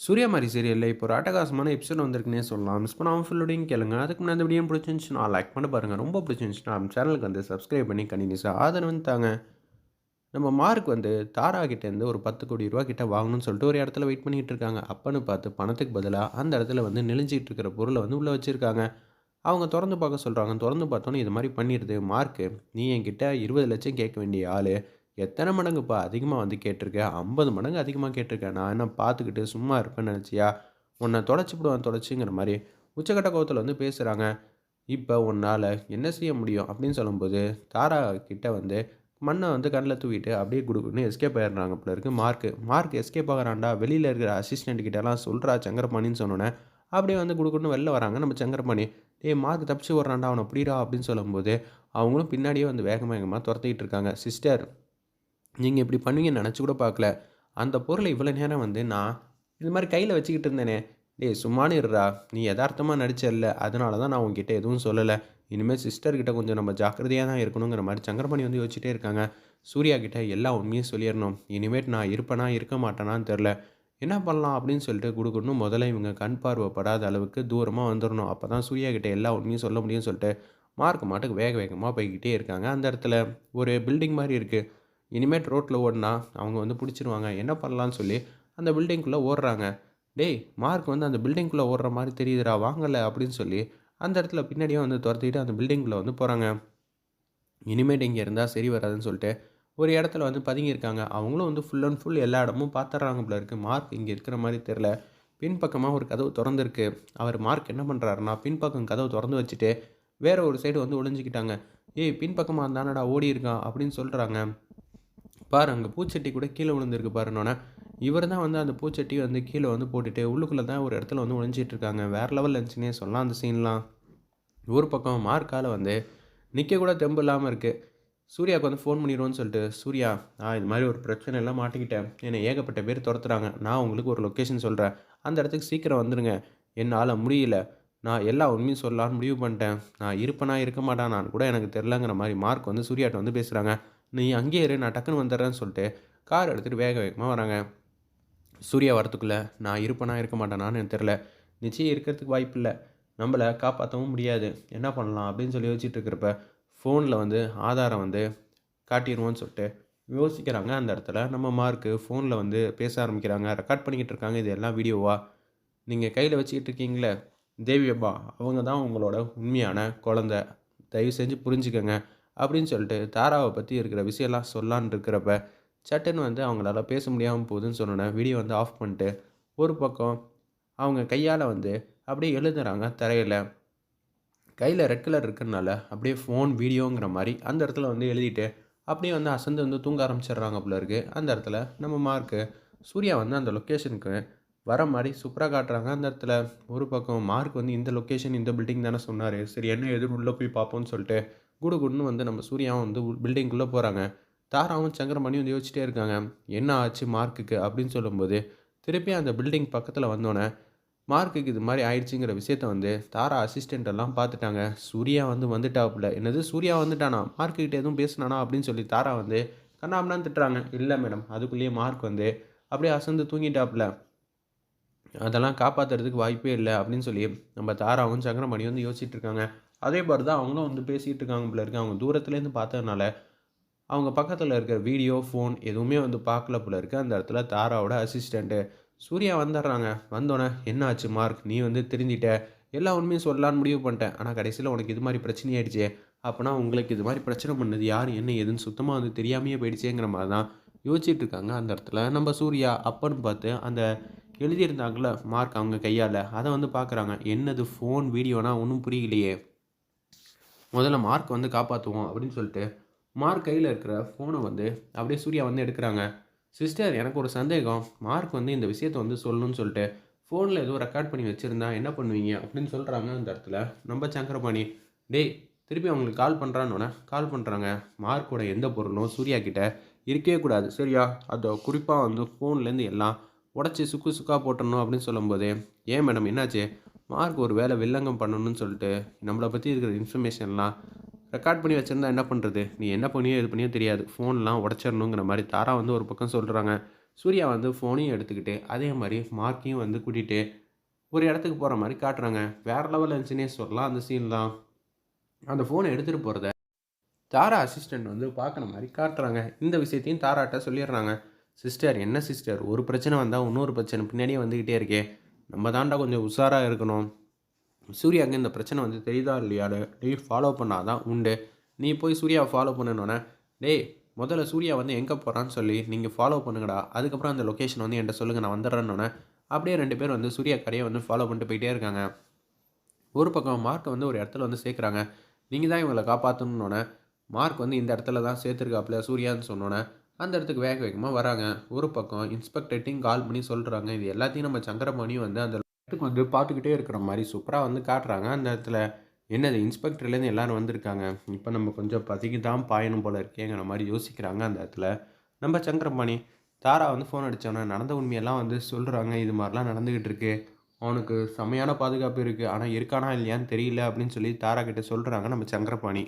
சூர்யா மாதிரி சீரியலில் இப்போ ஒரு அட்டகாசமான எபிசோட் வந்திருக்குன்னே சொல்லலாம். மிஸ் பண்ணாமல் ஃபுல்லோடையும் கேளுங்க. அதுக்கு முன்னாடி இந்த வீடியோ பிடிச்சிருந்துச்சுன்னா லைக் பண்ணி பாருங்கள் ரொம்ப பிடிச்சிருந்துச்சுன்னா நம்ம சேனலுக்கு வந்து சப்ஸ்கிரைப் பண்ணி கண்டினியூஸாக ஆதரவு வந்து தாங்க. நம்ம மார்க் வந்து தாரா கிட்டேருந்து ஒரு பத்து கோடி ரூபா கிட்ட வாங்கணும்னு சொல்லிட்டு ஒரு இடத்துல வெயிட் பண்ணிகிட்டு இருக்காங்க. அப்பன்னு பார்த்து பணத்துக்கு பதிலாக அந்த இடத்துல வந்து நெளிஞ்சிக்கிட்டு இருக்கிற பொருளை வந்து உள்ளே வச்சுருக்காங்க. அவங்க திறந்து பார்க்க சொல்கிறாங்க திறந்து பார்த்தோன்னே இது மாதிரி பண்ணிடுது. மார்க்கு நீ என்கிட்ட இருபது லட்சம் கேட்க வேண்டிய ஆள். எத்தனை மடங்குப்பா அதிகமாக வந்து கேட்டிருக்கேன் ஐம்பது மடங்கு அதிகமாக கேட்டிருக்கேன் நான் என்ன பார்த்துக்கிட்டு சும்மா இருப்பேன்னு நினச்சியா? உன்னை தொலைச்சி விடுவான் தொலைச்சிங்கிற மாதிரி உச்சக்கட்ட கோவத்தில் வந்து பேசுகிறாங்க இப்போ உன்னால் என்ன செய்ய முடியும் அப்படின்னு சொல்லும்போது தாரா கிட்ட வந்து மண்ணை வந்து கண்ணில் தூக்கிட்டு அப்படியே கொடுக்குன்னு எஸ்கேப் ஆயிடுறாங்க போல இருக்குது மார்க்கு. Mark escape ஆகிறான்டா. வெளியில் இருக்கிற அசிஸ்டண்ட் கிட்டலாம் சொல்கிறா சங்கரபாணின்னு சொன்னோன்னே அப்படியே வந்து கொடுக்குன்னு வெளில வராங்க நம்ம சங்கரபாணி. ஏய் மார்க் தப்பிச்சு வர்றான்டா அவனை அப்படிடா அப்படின்னு சொல்லும்போது அவங்களும் பின்னாடியே வந்து வேகமாக வேகமாக துரத்திக்கிட்டு இருக்காங்க. சிஸ்டர் நீங்கள் இப்படி பண்ணுவீங்கன்னு நினச்சி கூட பார்க்கல. அந்த பொருளை இவ்வளோ நேரம் வந்து நான் இது மாதிரி கையில் வச்சுக்கிட்டு இருந்தேனே. டேய் சும்மானு இருடா. நீ யதார்த்தமாக நடிச்சல அதனால தான் நான் உங்ககிட்ட எதுவும் சொல்லலை. இனிமேல் சிஸ்டர்கிட்ட கொஞ்சம் நம்ம ஜாக்கிரதையாக தான் இருக்கணுங்கிற மாதிரி சங்கரமணி வந்து யோசிச்சுட்டே இருக்காங்க. சூர்யா கிட்ட எல்லா உண்மையும் சொல்லிடணும். இனிமேட் நான் இருப்பேனா இருக்க மாட்டேனான்னு தெரில என்ன பண்ணலாம் அப்படின்னு சொல்லிட்டு கொடுக்கணும் முதல்ல இவங்க கண் பார்வைப்படாத அளவுக்கு தூரமாக வந்துடணும் அப்போ தான் சூர்யா கிட்ட எல்லா உண்மையும் சொல்ல முடியும்னு சொல்லிட்டு மார்க் மாட்டுக்கு வேக வேகமாக போய்கிட்டே இருக்காங்க. அந்த இடத்துல ஒரு பில்டிங் மாதிரி இருக்குது இனிமேட் ரோட்டில் ஓடினா அவங்க வந்து பிடிச்சிருவாங்க. என்ன பண்ணலான்னு சொல்லி அந்த பில்டிங்குள்ளே ஓடுறாங்க. டேய் மார்க் வந்து அந்த பில்டிங்குள்ளே ஓடுற மாதிரி தெரியுதுடா வாங்கலை அப்படின்னு சொல்லி அந்த இடத்துல பின்னாடியே வந்து துரத்திட்டு அந்த பில்டிங்குள்ளே வந்து போகிறாங்க இனிமேட் இங்கே இருந்தால் சரி வராதுன்னு சொல்லிட்டு ஒரு இடத்துல வந்து பதுங்கியிருக்காங்க. அவங்களும் வந்து ஃபுல் அண்ட் ஃபுல் எல்லா இடமும் பார்த்துட்றாங்க போல இருக்குது மார்க் இங்கே இருக்கிற மாதிரி தெரில பின்பக்கமாக ஒரு கதவு திறந்துருக்கு. அவர் மார்க் என்ன பண்ணுறாருன்னா பின்பக்கம் கதவு திறந்து வச்சுட்டு வேற ஒரு சைடு வந்து ஒளிஞ்சிக்கிட்டாங்க. ஏய் பின்பக்கமாக இருந்தானடா ஓடி இருக்கான் அப்படின்னு சொல்கிறாங்க பாரு அங்கே பூச்சட்டி கூட கீழே விழுந்திருக்கு பாருன்னொன்னே இவர் தான் வந்து அந்த பூச்சட்டி வந்து கீழே வந்து போட்டுட்டு உள்ளுக்குள்ளே தான் ஒரு இடத்துல வந்து ஒழிஞ்சிட்டு இருக்காங்க. வேறு லெவலில் இருந்துச்சுன்னே சொல்லலாம் அந்த சீன்லாம் ஒரு பக்கம் மார்க்கால் வந்து நிற்க கூட தெம்பு இல்லாமல் இருக்குது சூர்யாவுக்கு வந்து ஃபோன் பண்ணிடுவோன்னு சொல்லிட்டு சூர்யா நான் இது மாதிரி ஒரு பிரச்சனை எல்லாம் மாட்டிக்கிட்டேன். என்னை ஏகப்பட்ட பேர் துரத்துறாங்க. நான் உங்களுக்கு ஒரு லொக்கேஷன் சொல்கிறேன் அந்த இடத்துக்கு சீக்கிரம் வந்துடுங்க என்னால் முடியல. நான் எல்லா உண்மையும் சொல்லலான்னு முடிவு பண்ணிட்டேன். நான் இருப்பேனா இருக்க மாட்டேன் நான் கூட எனக்கு தெரிலங்கிற மாதிரி மார்க் வந்து சூர்யாட்ட வந்து பேசுகிறாங்க நீ அங்கேயே இரு நான் டக்குன்னு வந்துடுறேன்னு சொல்லிட்டு கார் எடுத்துகிட்டு வேக வேகமாக வராங்க. சூர்யா வரத்துக்குள்ளே நான் இருப்பேனா இருக்க மாட்டேனான்னு எனக்கு தெரில நிச்சயம் இருக்கிறதுக்கு வாய்ப்பு இல்லை. நம்மளை காப்பாற்றவும் முடியாது. என்ன பண்ணலாம்? அப்படின்னு சொல்லி யோசிச்சுட்டு இருக்கிறப்ப ஃபோனில் வந்து ஆதாரம் வந்து காட்டிடுவோன்னு சொல்லிட்டு யோசிக்கிறாங்க. அந்த இடத்துல நம்ம மார்க்கு ஃபோனில் வந்து பேச ஆரம்பிக்கிறாங்க. ரெக்கார்ட் பண்ணிக்கிட்டு இருக்காங்க. இது எல்லாம் வீடியோவா? நீங்கள் கையில் வச்சுக்கிட்டு இருக்கீங்களே. தேவி அப்பா அவங்க தான் உங்களோட உண்மையான குழந்த. தயவு செஞ்சு புரிஞ்சுக்கோங்க. அப்படின்னு சொல்லிட்டு தாராவை பற்றி இருக்கிற விஷயம்லாம் சொல்லான்னு இருக்கிறப்ப சட்டுன்னு வந்து அவங்களால பேச முடியாமல் போகுதுன்னு சொன்னோன்னே வீடியோ வந்து ஆஃப் பண்ணிட்டு ஒரு பக்கம் அவங்க கையால் வந்து அப்படியே எழுதுறாங்க தரையில். கையில் ரெட் கலர் இருக்கிறனால அப்படியே ஃபோன் வீடியோங்கிற மாதிரி அந்த இடத்துல வந்து எழுதிட்டு அப்படியே வந்து அசந்து வந்து தூங்க ஆரம்பிச்சிடுறாங்க போல இருக்கு. அந்த இடத்துல நம்ம மார்க்கு சூர்யா வந்து அந்த லொக்கேஷனுக்கு வர மாதிரி சூப்பராக காட்டுறாங்க. அந்த இடத்துல ஒரு பக்கம் மார்க் வந்து இந்த லொக்கேஷன் இந்த பில்டிங் தானே சொன்னார். சரி என்ன எதுவும் உள்ளே போய் பார்ப்போம்னு சொல்லிட்டு குடு குடுன்னு வந்து நம்ம சூர்யாவும் வந்து பில்டிங்குள்ளே போகிறாங்க தாராவும் சங்கரமணியும் வந்து யோசிச்சிட்டே இருக்காங்க. என்ன ஆச்சு மார்க்குக்கு? அப்படின்னு சொல்லும்போது திருப்பி அந்த பில்டிங் பக்கத்தில் வந்தோன்னே மார்க்குக்கு இது மாதிரி ஆயிடுச்சுங்கிற விஷயத்த வந்து தாரா அசிஸ்டண்ட் எல்லாம் பார்த்துட்டாங்க சூர்யா வந்து வந்துட்டாப்புல. என்னது? சூர்யா வந்துட்டானா? மார்க்குக்கிட்ட எதுவும் பேசினானா? அப்படின்னு சொல்லி தாரா வந்து கண்ணாமனான்னு திட்டுறாங்க. இல்லை மேடம் அதுக்குள்ளேயே மார்க் வந்து அப்படியே அசந்து தூங்கிட்டாப்புல. அதெல்லாம் காப்பாற்றுறதுக்கு வாய்ப்பே இல்லை அப்படின்னு சொல்லி நம்ம தாராவும் சங்கரமணி வந்து யோசிச்சுட்டு இருக்காங்க அதே மாதிரி தான் அவங்களும் வந்து பேசிகிட்டு இருக்காங்க போல இருக்கு. அவங்க தூரத்துலேருந்து பார்த்ததுனால அவங்க பக்கத்தில் இருக்கிற வீடியோ ஃபோன் எதுவுமே வந்து பார்க்கல போல இருக்கு. அந்த இடத்துல தாராவோட அசிஸ்டண்ட்டு சூர்யா வந்துடுறாங்க வந்தோடனே என்ன ஆச்சு மார்க்? நீ வந்து தெரிஞ்சிட்ட எல்லா உண்மையும் சொல்லலான்னு முடிவு பண்ணிட்டேன். ஆனால் கடைசியில் உனக்கு இது மாதிரி பிரச்சனை ஆயிடுச்சே அப்போனா உங்களுக்கு இது மாதிரி பிரச்சனை பண்ணது யார்? என்ன ஏதுன்னு சுத்தமாக வந்து தெரியாமையே போயிடுச்சேங்கிற மாதிரி தான் யோசிச்சுட்டு இருக்காங்க அந்த இடத்துல. நம்ம சூர்யா அப்பன்னு பார்த்து அந்த எழுதியிருந்தாங்கள மார்க் அவங்க கையால். அதை வந்து பார்க்குறாங்க. என்னது ஃபோன் வீடியோனா ஒன்றும் புரியலையே. முதல்ல மார்க் வந்து காப்பாற்றுவோம் அப்படின்னு சொல்லிட்டு மார்க் கையில் இருக்கிற ஃபோனை வந்து அப்படியே சூர்யா வந்து எடுக்கிறாங்க. சிஸ்டர் எனக்கு ஒரு சந்தேகம். மார்க் வந்து இந்த விஷயத்தை வந்து சொல்லணும்னு சொல்லிட்டு ஃபோனில் ஏதோ ரெக்கார்ட் பண்ணி வச்சுருந்தா என்ன பண்ணுவீங்க? அப்படின்னு சொல்கிறாங்க அந்த இடத்துல. நம்ம சங்கரபாணி டேய் திருப்பி அவங்களுக்கு கால் பண்ணுறான்னொன்னே கால் பண்ணுறாங்க மார்க்கோட எந்த பொருளும் சூர்யா கிட்டே இருக்கவே கூடாது. சரியா? அதை குறிப்பாக வந்து ஃபோன்லேருந்து எல்லாம் உடச்சி சுக்கு சுக்கா போட்டணும் அப்படின்னு சொல்லும்போது ஏன் மேடம் என்னாச்சு? மார்க் ஒரு வேலை வில்லங்கம் பண்ணணும்னு சொல்லிட்டு நம்மளை பற்றி இருக்கிற இன்ஃபர்மேஷன்லாம் ரெக்கார்ட் பண்ணி வச்சுருந்தா என்ன பண்ணுறது நீ என்ன பண்ணியோ இது பண்ணியோ தெரியாது. ஃபோன்லாம் உடச்சிடணுங்கிற மாதிரி தாரா வந்து ஒரு பக்கம் சொல்கிறாங்க சூர்யா வந்து ஃபோனையும் எடுத்துக்கிட்டு அதே மாதிரி மார்க்கையும் வந்து கூட்டிகிட்டு ஒரு இடத்துக்கு போகிற மாதிரி காட்டுறாங்க. வேறு லெவலில் இருந்துச்சுன்னே சொல்லலாம் அந்த சீன்லாம் அந்த ஃபோனை எடுத்துகிட்டு போகிறத தாரா அசிஸ்டண்ட் வந்து பார்க்குற மாதிரி காட்டுறாங்க. இந்த விஷயத்தையும் தாராட்ட சொல்லிடுறாங்க. சிஸ்டர் என்ன சிஸ்டர்? ஒரு பிரச்சனை வந்தால் இன்னொரு பிரச்சனை பின்னாடியே வந்துக்கிட்டே இருக்கே. நம்ம தாண்டா கொஞ்சம் உஷாராக இருக்கணும். சூர்யாவுக்கு இந்த பிரச்சனை வந்து தெரியுதா இல்லையாடு டெய்லி ஃபாலோ பண்ணாதான் உண்டு. நீ போய் சூர்யாவை ஃபாலோ பண்ணணுன்னே டேய் முதல்ல சூர்யா வந்து எங்கே போகிறான்னு சொல்லி நீங்கள் ஃபாலோ பண்ணுங்கடா. அதுக்கப்புறம் அந்த லொக்கேஷன் வந்து என்கிட்ட சொல்லுங்கள் நான் வந்துடுறேன்னொன்னே அப்படியே ரெண்டு பேர் வந்து சூர்யா கடையை வந்து ஃபாலோ பண்ணிட்டு போயிட்டே இருக்காங்க. ஒரு பக்கம் மார்க்கை வந்து ஒரு இடத்துல வந்து சேர்க்குறாங்க. நீங்கள் தான் இவங்களை காப்பாற்றணுன்னொன்னே மார்க் வந்து இந்த இடத்துல தான் சேர்த்துருக்காப்புல சூர்யான்னு சொன்னோன்னே அந்த இடத்துக்கு வேக வேகமாக வராங்க. ஒரு பக்கம் இன்ஸ்பெக்டர்ட்டையும் கால் பண்ணி சொல்கிறாங்க இது எல்லாத்தையும் நம்ம சங்கரமணியும் வந்து அந்த இடத்துக்கு வந்து பார்த்துக்கிட்டே இருக்கிற மாதிரி சூப்பராக வந்து காட்டுறாங்க. அந்த இடத்துல என்னது? இன்ஸ்பெக்டர்லேருந்து எல்லோரும் வந்திருக்காங்க. இப்போ நம்ம கொஞ்சம் பதுக்கி தான் பாயணும் போல இருக்கேங்கிற மாதிரி யோசிக்கிறாங்க அந்த இடத்துல. நம்ம சங்கரமணி தாரா வந்து ஃபோன் அடித்தோன்னே நடந்த உண்மையெல்லாம் வந்து சொல்கிறாங்க இது மாதிரிலாம் நடந்துக்கிட்டு இருக்கு. அவனுக்கு செம்மையான பாதுகாப்பு இருக்குது ஆனால் இருக்கானா இல்லையான்னு தெரியல அப்படின்னு சொல்லி தாரா கிட்ட சொல்கிறாங்க நம்ம சங்கரபாணி.